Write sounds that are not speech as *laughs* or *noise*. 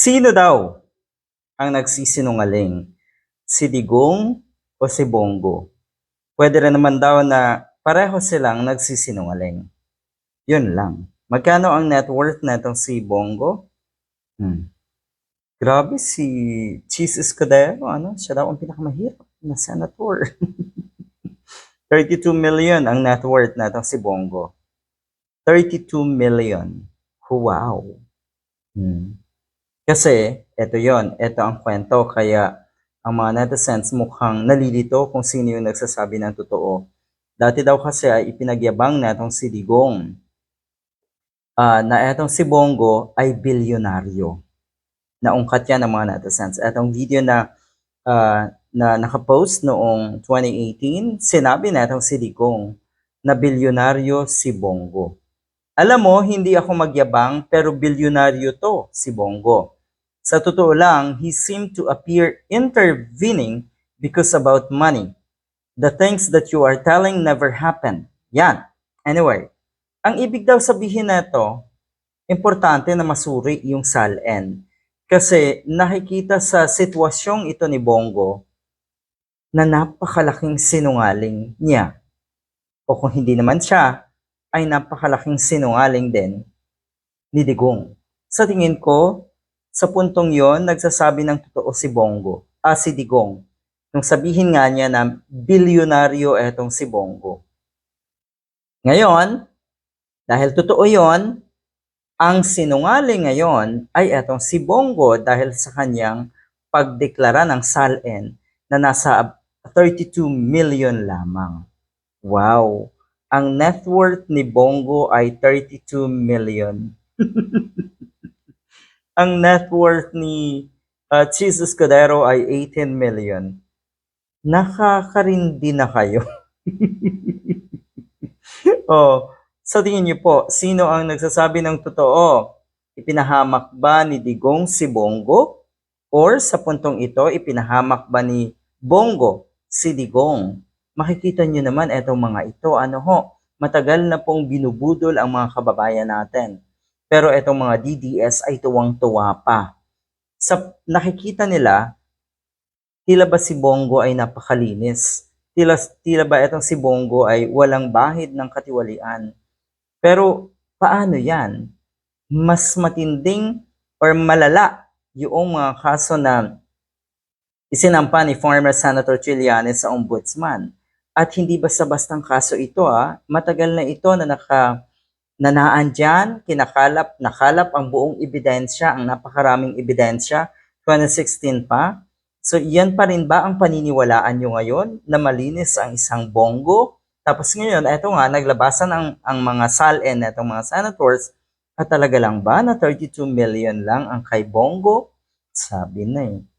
Sino daw ang nagsisinungaling? Si Digong o si Bongo? Pwede rin naman daw na pareho silang nagsisinungaling. Yun lang. Magkano ang net worth netong si Bongo? Hmm. Grabe si Cheese Escudero, ano? Siya daw ang pinakamahirap na senator. *laughs* 32 million ang net worth netong si Bongo. 32 million. Wow. Hmm. Kasi, eto yon, eto ang kwento. Kaya, ang mga netizens mukhang nalilito kung sino yung nagsasabi ng totoo. Dati daw kasi ay ipinagyabang netong si Digong ah, na etong si Bongo ay bilyonaryo. Naungkat yan ng mga netizens. Etong video na ah, na nakapost noong 2018, sinabi na itong si Digong na bilyonaryo si Bongo. Alam mo, hindi ako magyabang pero bilyonaryo to si Bongo. Sa totoo lang, he seemed to appear intervening because about money. The things that you are telling never happened. Yan. Anyway, ang ibig daw sabihin na ito, importante na masuri yung SALN. Kasi nakikita sa sitwasyong ito ni Bongo na napakalaking sinungaling niya. O kung hindi naman siya, ay napakalaking sinungaling din ni Digong. Sa tingin ko, sa puntong yon nagsasabi ng totoo si Bongo, ah si Digong. Nung sabihin nga niya na bilyonaryo etong si Bongo. Ngayon, dahil totoo yon, ang sinungaling ngayon ay etong si Bongo dahil sa kanyang pagdeklara ng SALN na nasa 32 million lamang. Wow! Ang net worth ni Bongo ay 32 million. *laughs* ang net worth ni uh, Cheese Escudero ay 18 million. Nakakarindi na kayo. *laughs* oh, sa tingin niyo po, sino ang nagsasabi ng totoo? Ipinahamak ba ni Digong si Bongo? Or sa puntong ito, ipinahamak ba ni Bongo si Digong? Makikita niyo naman etong mga ito, ano ho, matagal na pong binubudol ang mga kababayan natin. Pero etong mga DDS ay tuwang-tuwa pa. Sa nakikita nila, tila ba si Bongo ay napakalinis? Tila, tila ba etong si Bongo ay walang bahid ng katiwalian? Pero paano yan? Mas matinding or malala yung mga kaso na isinampa ni former Senator Trillanes sa ombudsman. At hindi basta-bastang kaso ito ah. Matagal na ito na naka nanaan dyan, kinakalap, nakalap ang buong ebidensya, ang napakaraming ebidensya, 2016 pa. So, yan pa rin ba ang paniniwalaan nyo ngayon na malinis ang isang bongo? Tapos ngayon, eto nga, naglabasan ang, ang mga SALN na itong mga senators, at talaga lang ba na 32 million lang ang kay Bongo? Sabi na eh.